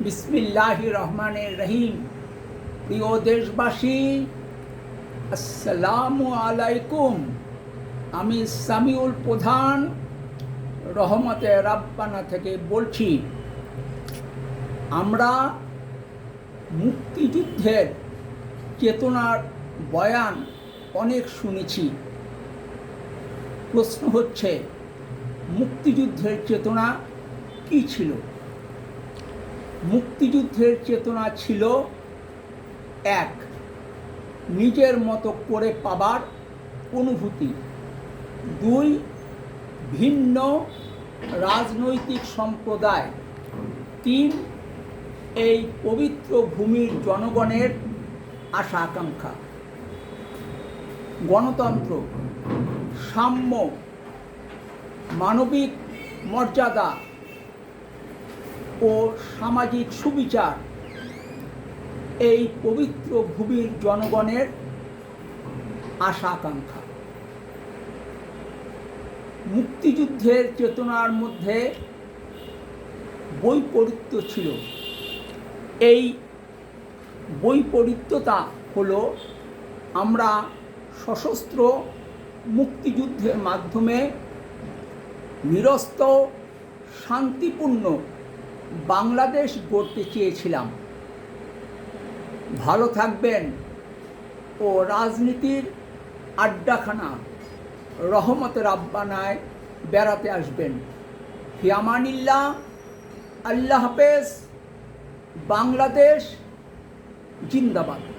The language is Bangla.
বিসমিল্লাহ রহমানের রহিম প্রিয় দেশবাসী, আসসালামু আলাইকুম। আমি সামিউল প্রধান, রহমতে রাব্বানা থেকে বলছি, আমরা মুক্তিযুদ্ধের চেতনার বয়ান অনেক শুনেছি। প্রশ্ন হচ্ছে, মুক্তিযুদ্ধের চেতনা কী ছিল? মুক্তিযুদ্ধের চেতনা ছিল এক, নিজের মতো করে পাবার অনুভূতি। দুই, ভিন্ন রাজনৈতিক সম্প্রদায়। তিন, এই পবিত্র ভূমির জনগণের আশা আকাঙ্ক্ষা। গণতন্ত্র, সাম্য, মানবিক মর্যাদা ও সামাজিক সুবিচার। এই পবিত্র ভূমির জনগণের আশা আকাঙ্ক্ষা মুক্তিযুদ্ধের চেতনার মধ্যে বৈপরীত্য ছিল। এই বৈপরীত্যতা হলো আমরা সশস্ত্র মুক্তিযুদ্ধের মাধ্যমে নিরস্ত, শান্তিপূর্ণ বাংলাদেশ গড়তে চেয়েছিলাম। ভালো থাকবেন ও রাজনীতির আড্ডাখানা রহমতের আব্বানায় বেড়াতে আসবেন। হিয়ামানিল্লা আল্লাহ হাফেজ, বাংলাদেশ জিন্দাবাদ।